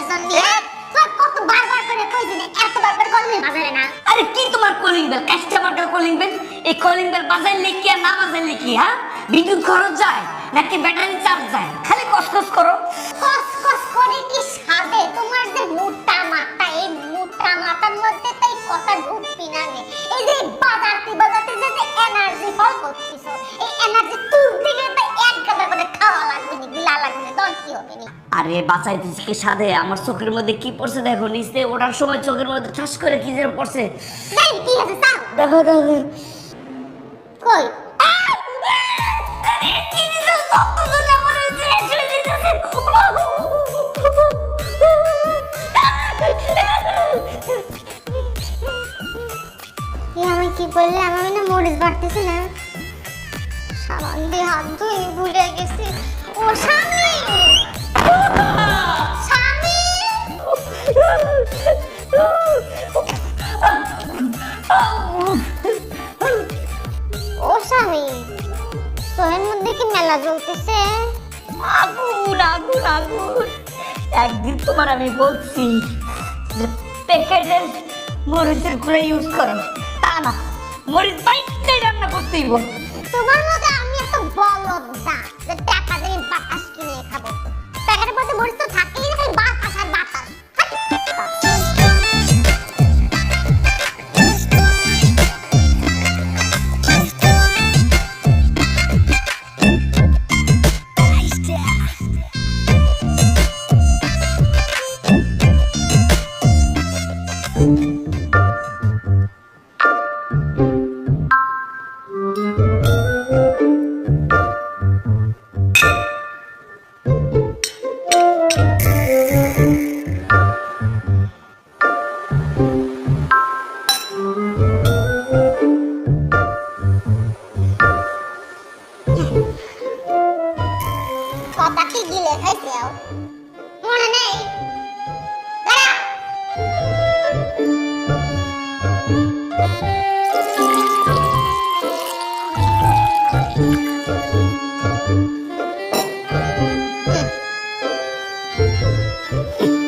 বাজারের জন্য কত বারবার করে কইছি এতবার করে কল বাজারে না। আরে কি তোমার calling bell? Customer calling bell? এই কলিং বেল বাজাইলে লিখি আর না বাজাইলে লিখি হ্যাঁ? বিদ্যুৎ খরচ যায় নাকি ব্যাটারি চার্জ যায়? খালি কসকস করো। কস কস করে কি সাদে আরে বাঁচাইতেছি কি সাধে আমার চোখের মধ্যে কি পড়ছে দেখো নিচে ওঠার সময় চোখের মধ্যে ঠাস করে কি যেন পড়ছে। দেখ দেখো। কই? আমি কি বললাম? আমি না মরিচ বাড়তেছি না। সাবান দিয়ে হাত ধুয়ে ভুলে গেছি। ও স্বামী মেলা জ্বলতেছে আগুন আগুন আগুন। একদিন তোমার আমি বলছি যে প্যাকেটের মরিচের গুঁড়ো ইউজ করো তা না মরিচ বাইকটাই রান্না করতেই বল। তোমার মতো She dealing herself. Wanna name? Hmm. Get out!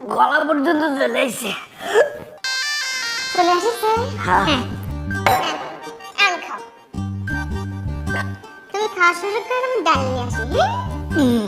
গলা পর্যন্ত চলে এসে চলে হ্যাঁ। তুমি খাওয়া শুরু করে আমি ডাল নিয়ে আসি হ্যাঁ